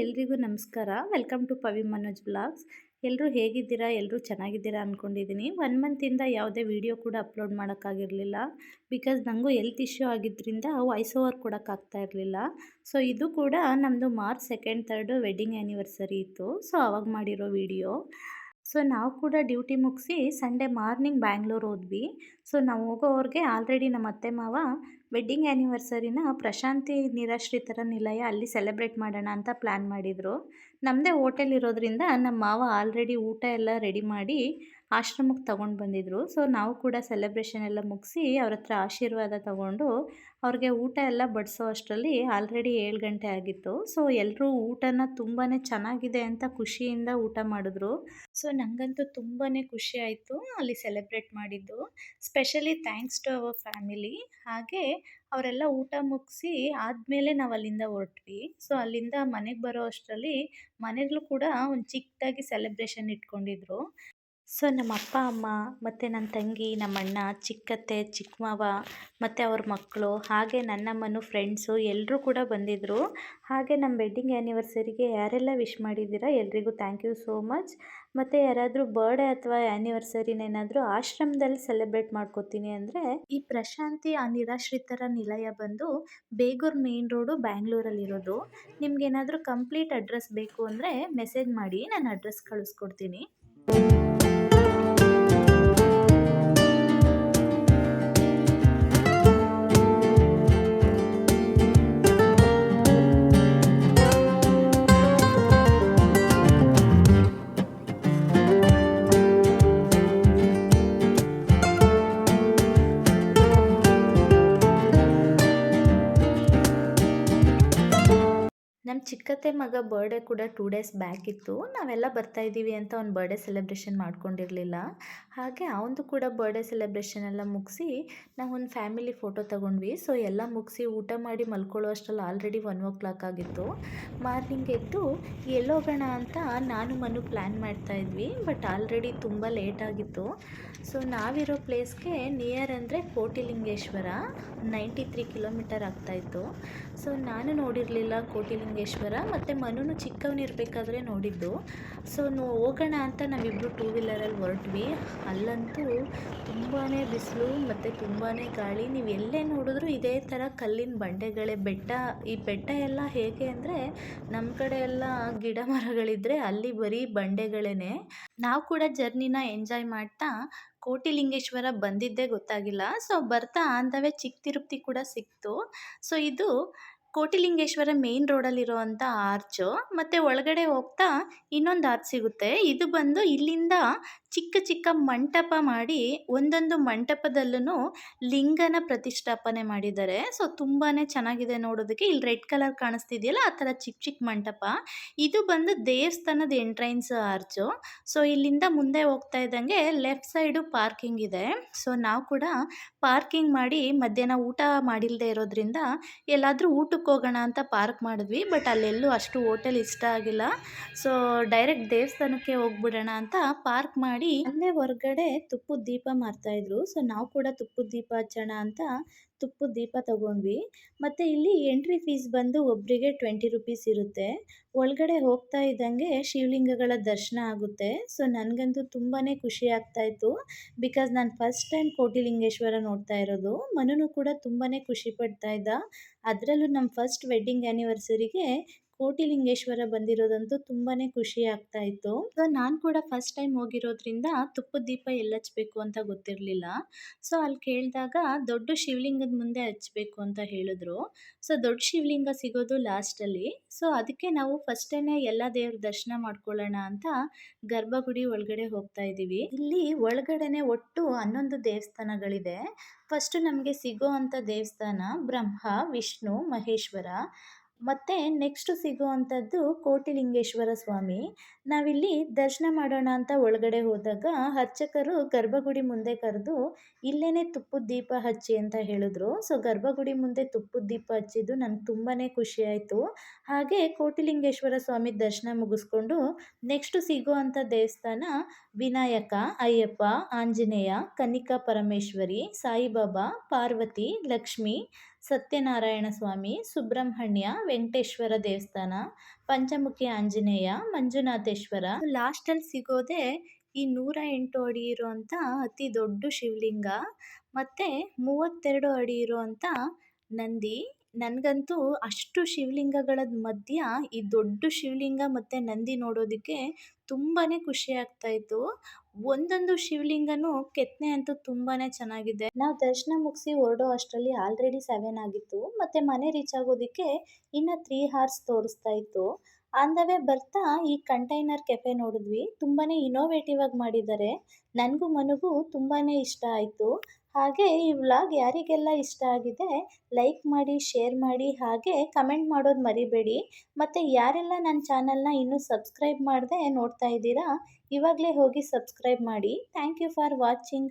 ಎಲ್ರಿಗೂ ನಮಸ್ಕಾರ. Welcome to Pavi Manoj blogs. ಎಲ್ಲರೂ ಹೇಗಿದ್ದೀರಾ? ಎಲ್ಲರೂ ಚೆನ್ನಾಗಿದ್ದೀರಾ ಅಂದ್ಕೊಂಡಿದ್ದೀನಿ ಒನ್ ಮಂತಿಂದ ಯಾವುದೇ ವಿಡಿಯೋ ಕೂಡ ಅಪ್ಲೋಡ್ ಮಾಡೋಕ್ಕಾಗಿರಲಿಲ್ಲ. ಬಿಕಾಸ್ ನನಗೂ ಎಲ್ತ್ ಇಶ್ಯೂ ಆಗಿದ್ದರಿಂದ ವಾಯ್ಸ್ ಓವರ್ ಕೊಡೋಕ್ಕಾಗ್ತಾ ಇರಲಿಲ್ಲ. ಸೊ, ಇದು ಕೂಡ ನಮ್ಮದು March second third wedding anniversary ಇತ್ತು. ಸೊ, ಅವಾಗ ಮಾಡಿರೋ ವಿಡಿಯೋ. ಸೊ ನಾವು ಕೂಡ ಡ್ಯೂಟಿ ಮುಗಿಸಿ ಸಂಡೇ ಮಾರ್ನಿಂಗ್ ಬ್ಯಾಂಗ್ಳೂರ್ ಹೋದ್ವಿ. ಸೊ ನಾವು ಹೋಗೋವ್ರಿಗೆ ಆಲ್ರೆಡಿ ನಮ್ಮ ಅತ್ತೆ ಮಾವ ವೆಡ್ಡಿಂಗ್ ಆ್ಯನಿವರ್ಸರಿನ ಪ್ರಶಾಂತಿ ನಿರಾಶ್ರಿತರ ನಿಲಯ ಅಲ್ಲಿ ಸೆಲೆಬ್ರೇಟ್ ಮಾಡೋಣ ಅಂತ ಪ್ಲ್ಯಾನ್ ಮಾಡಿದರು. ನಮ್ಮದೇ ಹೋಟೆಲ್ ಇರೋದ್ರಿಂದ ನಮ್ಮ ಮಾವ ಆಲ್ರೆಡಿ ಊಟ ಎಲ್ಲ ರೆಡಿ ಮಾಡಿ ಆಶ್ರಮಕ್ಕೆ ತೊಗೊಂಡು ಬಂದಿದ್ದರು ಸೊ ನಾವು ಕೂಡ ಸೆಲೆಬ್ರೇಷನ್ ಎಲ್ಲ ಮುಗಿಸಿ ಅವ್ರ ಹತ್ರ ಆಶೀರ್ವಾದ ತಗೊಂಡು ಅವ್ರಿಗೆ ಊಟ ಎಲ್ಲ ಬಡಿಸೋ ಅಷ್ಟರಲ್ಲಿ ಆಲ್ರೆಡಿ ಏಳು ಗಂಟೆ ಆಗಿತ್ತು. ಸೊ ಎಲ್ಲರೂ ಊಟನ ತುಂಬಾ ಚೆನ್ನಾಗಿದೆ ಅಂತ ಖುಷಿಯಿಂದ ಊಟ ಮಾಡಿದ್ರು. ಸೊ ನನಗಂತೂ ತುಂಬಾ ಖುಷಿ ಆಯಿತು ಅಲ್ಲಿ ಸೆಲೆಬ್ರೇಟ್ ಮಾಡಿದ್ದು. Specially thanks to our family ಹಾಗೆ ಅವರೆಲ್ಲ ಊಟ ಮುಗಿಸಿ ಆದಮೇಲೆ ನಾವು ಅಲ್ಲಿಂದ ಹೊರಟ್ವಿ. ಸೊ ಅಲ್ಲಿಂದ ಮನೆಗೆ ಬರೋ ಅಷ್ಟರಲ್ಲಿ ಮನೆಯಲ್ಲೂ ಕೂಡ ಒಂದು ಚಿಕ್ಕದಾಗಿ ಸೆಲೆಬ್ರೇಷನ್ ಇಟ್ಕೊಂಡಿದ್ರು. ಸೊ, ನಮ್ಮ ಅಪ್ಪ, ಅಮ್ಮ ಮತ್ತು ನನ್ನ ತಂಗಿ ನಮ್ಮ ಅಣ್ಣ ಚಿಕ್ಕತ್ತೆ ಚಿಕ್ಕ ಮಾವ ಮತ್ತು ಅವ್ರ ಮಕ್ಕಳು ಹಾಗೆ ನನ್ನಮ್ಮನು ಫ್ರೆಂಡ್ಸು ಎಲ್ಲರೂ ಕೂಡ ಬಂದಿದ್ದರು ಹಾಗೆ ನಮ್ಮ ವೆಡ್ಡಿಂಗ್ ಆ್ಯನಿವರ್ಸರಿಗೆ ಯಾರೆಲ್ಲ ವಿಶ್ ಮಾಡಿದ್ದೀರಾ ಎಲ್ರಿಗೂ ಥ್ಯಾಂಕ್ ಯು ಸೋ ಮಚ್ ಮತ್ತು ಯಾರಾದರೂ ಬರ್ಡೇ ಅಥವಾ ಆ್ಯನಿವರ್ಸರಿನೇನಾದರೂ ಆಶ್ರಮದಲ್ಲಿ ಸೆಲೆಬ್ರೇಟ್ ಮಾಡ್ಕೋತೀನಿ ಅಂದರೆ ಈ ಪ್ರಶಾಂತಿ ಆ ನಿರಾಶ್ರಿತರ ನಿಲಯ ಬಂದು ಬೇಗೂರು ಮೇನ್ ರೋಡು ಬ್ಯಾಂಗ್ಳೂರಲ್ಲಿರೋದು ನಿಮ್ಗೇನಾದರೂ ಕಂಪ್ಲೀಟ್ ಅಡ್ರೆಸ್ ಬೇಕು ಅಂದರೆ ಮೆಸೇಜ್ ಮಾಡಿ, ನಾನು ಅಡ್ರೆಸ್ ಕಳಿಸ್ಕೊಡ್ತೀನಿ. ನಮ್ಮ ಚಿಕ್ಕತ್ತೆ ಮಗ ಬರ್ಡೇ ಕೂಡ ಟೂ ಡೇಸ್ ಬ್ಯಾಕ್ ಇತ್ತು. ನಾವೆಲ್ಲ ಬರ್ತಾ ಇದ್ದೀವಿ ಅಂತ ಅವ್ನ ಬರ್ಡೇ ಸೆಲೆಬ್ರೇಷನ್ ಮಾಡ್ಕೊಂಡಿರಲಿಲ್ಲ. ಹಾಗೆ ಅವನದು ಕೂಡ ಬರ್ಡೇ ಸೆಲೆಬ್ರೇಷನ್ ಎಲ್ಲ ಮುಗಿಸಿ ನಾವು ಒಂದು ಫ್ಯಾಮಿಲಿ ಫೋಟೋ ತೊಗೊಂಡ್ವಿ. ಸೊ ಎಲ್ಲ ಮುಗಿಸಿ ಊಟ ಮಾಡಿ ಮಲ್ಕೊಳ್ಳೋ ಅಷ್ಟರಲ್ಲಿ ಆಲ್ರೆಡಿ ಒನ್ ಓ ಕ್ಲಾಕ್ ಆಗಿತ್ತು. ಮಾರ್ನಿಂಗ್ ಎದ್ದು ಎಲ್ಲೋಗೋಣ ಅಂತ ನಾನು ಮನು ಪ್ಲ್ಯಾನ್ ಮಾಡ್ತಾ ಇದ್ವಿ ಬಟ್ ಆಲ್ರೆಡಿ ತುಂಬ ಲೇಟ್ ಆಗಿತ್ತು. ಸೊ ನಾವಿರೋ ಪ್ಲೇಸ್ಗೆ ನಿಯರ್ ಅಂದರೆ ಕೋಟಿಲಿಂಗೇಶ್ವರ ನೈಂಟಿ ತ್ರೀ ಕಿಲೋಮೀಟರ್ ಆಗ್ತಾಯಿತ್ತು ಸೊ ನಾನು ನೋಡಿರಲಿಲ್ಲ ಕೋಟಿಲಿಂಗೇಶ್ವರ, ಮತ್ತು ಮನುನು ಚಿಕ್ಕವನಿರ್ಬೇಕಾದ್ರೆ ನೋಡಿದ್ದು. ಸೊ ಹೋಗೋಣ ಅಂತ ನಾವಿಬ್ಬರು ಟೂ ವೀಲರಲ್ಲಿ ಹೊರಟ್ವಿ. ಅಲ್ಲಂತೂ ತುಂಬಾ ಬಿಸಿಲು ಮತ್ತು ತುಂಬಾ ಗಾಳಿ. ನೀವು ಎಲ್ಲೇ ನೋಡಿದ್ರು ಇದೇ ಥರ ಕಲ್ಲಿನ ಬಂಡೆಗಳೇ, ಬೆಟ್ಟ, ಈ ಬೆಟ್ಟ ಎಲ್ಲ ಹೇಗೆ ಅಂದರೆ ನಮ್ಮ ಕಡೆ ಎಲ್ಲ ಗಿಡ ಮರಗಳಿದ್ದರೆ ಅಲ್ಲಿ ಬರೀ ಬಂಡೆಗಳೇ ನಾವು ಕೂಡ ಜರ್ನಿನ ಎಂಜಾಯ್ ಮಾಡ್ತಾ ಕೋಟಿಲಿಂಗೇಶ್ವರ ಬಂದಿದ್ದೇ ಗೊತ್ತಾಗಿಲ್ಲ. ಸೊ ಬರ್ತಾ ಅಂದವೇ ಚಿಕ್ಕ ತಿರುಪ್ತಿ ಕೂಡ ಸಿಕ್ತು. ಸೊ ಇದು ಕೋಟಿಲಿಂಗೇಶ್ವರ ಮೇನ್ ರೋಡಲ್ಲಿರುವಂಥ ಆರ್ಚು. ಮತ್ತು ಒಳಗಡೆ ಹೋಗ್ತಾ ಇನ್ನೊಂದು ಆರ್ಚ್ ಸಿಗುತ್ತೆ. ಇದು ಬಂದು ಇಲ್ಲಿಂದ ಚಿಕ್ಕ ಚಿಕ್ಕ ಮಂಟಪ ಮಾಡಿ ಒಂದೊಂದು ಮಂಟಪದಲ್ಲೂ ಲಿಂಗನ ಪ್ರತಿಷ್ಠಾಪನೆ ಮಾಡಿದ್ದಾರೆ. ಸೊ ತುಂಬಾ ಚೆನ್ನಾಗಿದೆ ನೋಡೋದಕ್ಕೆ. ಇಲ್ಲಿ ರೆಡ್ ಕಲರ್ ಕಾಣಿಸ್ತಿದೆಯಲ್ಲ, ಆ ಥರ ಚಿಕ್ಕ ಚಿಕ್ಕ ಮಂಟಪ. ಇದು ಬಂದು ದೇವಸ್ಥಾನದ ಎಂಟ್ರೆನ್ಸ್ ಆರ್ಚು. ಸೊ, ಇಲ್ಲಿಂದ ಮುಂದೆ ಹೋಗ್ತಾ ಇದ್ದಂಗೆ ಲೆಫ್ಟ್ ಸೈಡು ಪಾರ್ಕಿಂಗ್ ಇದೆ. ಸೊ, ನಾವು ಕೂಡ ಪಾರ್ಕಿಂಗ್ ಮಾಡಿ ಮಧ್ಯಾಹ್ನ ಊಟ ಮಾಡಿಲ್ಲದೆ ಇರೋದ್ರಿಂದ ಎಲ್ಲಾದರೂ ಊಟಕ್ಕೆ ಹೋಗೋಣ ಅಂತ ಪಾರ್ಕ್ ಮಾಡಿದ್ವಿ. ಬಟ್ ಅಲ್ಲೆಲ್ಲೂ ಅಷ್ಟು ಹೋಟೆಲ್ ಇಷ್ಟ ಆಗಿಲ್ಲ. ಸೊ, ಡೈರೆಕ್ಟ್ ದೇವಸ್ಥಾನಕ್ಕೆ ಹೋಗ್ಬಿಡೋಣ ಅಂತ ಪಾರ್ಕ್ ಮಾಡಿ ಅಲ್ಲೇ ಹೊರಗಡೆ ತುಪ್ಪದ ದೀಪ ಮಾರ್ತಾಯಿದ್ರು ಸೊ ನಾವು ಕೂಡ ತುಪ್ಪದ ದೀಪ ಹಚ್ಚೋಣ ಅಂತ ತುಪ್ಪದ ದೀಪ ತಗೊಂಡ್ವಿ. ಮತ್ತು ಇಲ್ಲಿ ಎಂಟ್ರಿ ಫೀಸ್ ಬಂದು ಒಬ್ಬರಿಗೆ ಟ್ವೆಂಟಿ ರುಪೀಸ್ ಇರುತ್ತೆ. ಒಳಗಡೆ ಹೋಗ್ತಾ ಇದ್ದಂಗೆ ಶಿವಲಿಂಗಗಳ ದರ್ಶನ ಆಗುತ್ತೆ. ಸೊ ನನಗಂತೂ ತುಂಬಾ ಖುಷಿ ಆಗ್ತಾ ಇತ್ತು. ಬಿಕಾಸ್ ನಾನು ಫಸ್ಟ್ ಟೈಮ್ ಕೋಟಿಲಿಂಗೇಶ್ವರ ನೋಡ್ತಾ ಇರೋದು. ಮನುನು ಕೂಡ ತುಂಬಾ ಖುಷಿ ಪಡ್ತಾ ಇದ್ದ. ಅದರಲ್ಲೂ ನಮ್ಮ ಫಸ್ಟ್ ವೆಡ್ಡಿಂಗ್ ಆ್ಯನಿವರ್ಸರಿಗೆ ಕೋಟಿಲಿಂಗೇಶ್ವರ ಬಂದಿರೋದಂತೂ ತುಂಬಾನೇ ಖುಷಿ ಆಗ್ತಾ ಇತ್ತು. ಸೊ, ನಾನು ಕೂಡ ಫಸ್ಟ್ ಟೈಮ್ ಹೋಗಿರೋದ್ರಿಂದ ತುಪ್ಪದ ದೀಪ ಎಲ್ಲಿ ಹಚ್ಬೇಕು ಅಂತ ಗೊತ್ತಿರಲಿಲ್ಲ. ಸೊ, ಅಲ್ಲಿ ಕೇಳಿದಾಗ ದೊಡ್ಡ ಶಿವಲಿಂಗದ ಮುಂದೆ ಹಚ್ಬೇಕು ಅಂತ ಹೇಳಿದ್ರು. ಸೊ, ದೊಡ್ಡ ಶಿವಲಿಂಗ ಸಿಗೋದು ಲಾಸ್ಟಲ್ಲಿ ಸೊ, ಅದಕ್ಕೆ ನಾವು ಫಸ್ಟೇನೆ ಎಲ್ಲ ದೇವ್ರ ದರ್ಶನ ಮಾಡ್ಕೊಳ್ಳೋಣ ಅಂತ ಗರ್ಭಗುಡಿ ಒಳಗಡೆ ಹೋಗ್ತಾ ಇದ್ದೀವಿ. ಇಲ್ಲಿ ಒಳಗಡೆನೆ ಒಟ್ಟು ಹನ್ನೊಂದು ದೇವಸ್ಥಾನಗಳಿದೆ. ಫಸ್ಟ್ ನಮಗೆ ಸಿಗೋ ಅಂಥ ದೇವಸ್ಥಾನ ಬ್ರಹ್ಮ, ವಿಷ್ಣು, ಮಹೇಶ್ವರ. ಮತ್ತು ನೆಕ್ಸ್ಟು ಸಿಗುವಂಥದ್ದು ಕೋಟಿಲಿಂಗೇಶ್ವರ ಸ್ವಾಮಿ. ನಾವಿಲ್ಲಿ ದರ್ಶನ ಮಾಡೋಣ ಅಂತ ಒಳಗಡೆ ಹೋದಾಗ ಅರ್ಚಕರು ಗರ್ಭಗುಡಿ ಮುಂದೆ ಕರೆದು ಇಲ್ಲೇ ತುಪ್ಪದ ದೀಪ ಹಚ್ಚಿ ಅಂತ ಹೇಳಿದ್ರು. ಸೊ ಗರ್ಭಗುಡಿ ಮುಂದೆ ತುಪ್ಪದ ದೀಪ ಹಚ್ಚಿದ್ದು ನನಗೆ ತುಂಬಾ ಖುಷಿ ಆಯಿತು. ಹಾಗೆ ಕೋಟಿಲಿಂಗೇಶ್ವರ ಸ್ವಾಮಿ ದರ್ಶನ ಮುಗಿಸ್ಕೊಂಡು ನೆಕ್ಸ್ಟು ಸಿಗುವಂಥ ದೇವಸ್ಥಾನ ವಿನಾಯಕ, ಅಯ್ಯಪ್ಪ, ಆಂಜನೇಯ ಕನಿಕಾ ಪರಮೇಶ್ವರಿ, ಸಾಯಿಬಾಬಾ, ಪಾರ್ವತಿ, ಲಕ್ಷ್ಮಿ ಸತ್ಯನಾರಾಯಣ ಸ್ವಾಮಿ, ಸುಬ್ರಹ್ಮಣ್ಯ, ವೆಂಕಟೇಶ್ವರ ದೇವಸ್ಥಾನ, ಪಂಚಮುಖಿ ಆಂಜನೇಯ, ಮಂಜುನಾಥೇಶ್ವರ. ಲಾಸ್ಟಲ್ಲಿ ಸಿಗೋದೆ ಈ ನೂರ ಎಂಟು ಅಡಿ ಇರುವಂಥ ಅತಿ ದೊಡ್ಡ ಶಿವಲಿಂಗ, ಮತ್ತು ಮೂವತ್ತೆರಡು ಅಡಿ ಇರುವಂಥ ನಂದಿ. ನನಗಂತೂ ಅಷ್ಟು ಶಿವಲಿಂಗಗಳ ಮಧ್ಯ ಈ ದೊಡ್ಡ ಶಿವಲಿಂಗ ಮತ್ತು ನಂದಿ ನೋಡೋದಕ್ಕೆ ತುಂಬಾ ಖುಷಿ ಆಗ್ತಾಯಿತ್ತು. ಒಂದೊಂದು ಶಿವಲಿಂಗನೂ ಕೆತ್ತನೆ ಅಂತೂ ತುಂಬಾ ಚೆನ್ನಾಗಿದೆ. ನಾವು ದರ್ಶನ ಮುಗಿಸಿ ಹೊರಡೋ ಅಷ್ಟರಲ್ಲಿ ಆಲ್ರೆಡಿ ಸೆವೆನ್ ಆಗಿತ್ತು. ಮತ್ತು ಮನೆ ರೀಚ್ ಆಗೋದಕ್ಕೆ ಇನ್ನು ತ್ರೀ ಹಾರ್ಸ್ ತೋರಿಸ್ತಾ ಇತ್ತು ಆನ್ ದ ವೇ ಬರ್ತಾ ಈ ಕಂಟೈನರ್ ಕೆಫೆ ನೋಡಿದ್ವಿ. ತುಂಬಾ ಇನೋವೇಟಿವ್ ಆಗಿ ಮಾಡಿದ್ದಾರೆ. ನನಗೂ ಮನಗೂ ತುಂಬಾ ಇಷ್ಟ ಆಯಿತು. ಹಾಗೆ ಈ ವ್ಲಾಗ್ ಯಾರಿಗೆಲ್ಲ ಇಷ್ಟ ಆಗಿದೆ ಲೈಕ್ ಮಾಡಿ ಶೇರ್ ಮಾಡಿ, ಹಾಗೆ ಕಮೆಂಟ್ ಮಾಡೋದು ಮರಿಬೇಡಿ. ಮತ್ತು ಯಾರೆಲ್ಲ ನನ್ನ ಚಾನಲ್ನ ಇನ್ನೂ ಸಬ್ಸ್ಕ್ರೈಬ್ ಮಾಡದೆ ನೋಡ್ತಾ ಇದ್ದೀರಾ, ಇವಾಗಲೇ ಹೋಗಿ ಸಬ್ಸ್ಕ್ರೈಬ್ ಮಾಡಿ. Thank you for watching